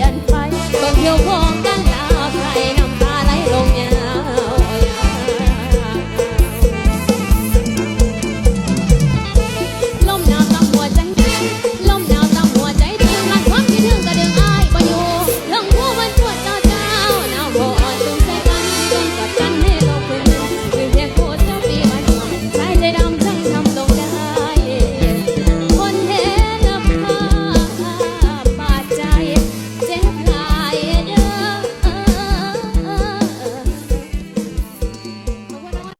ยนไปก็เที่ยวพอ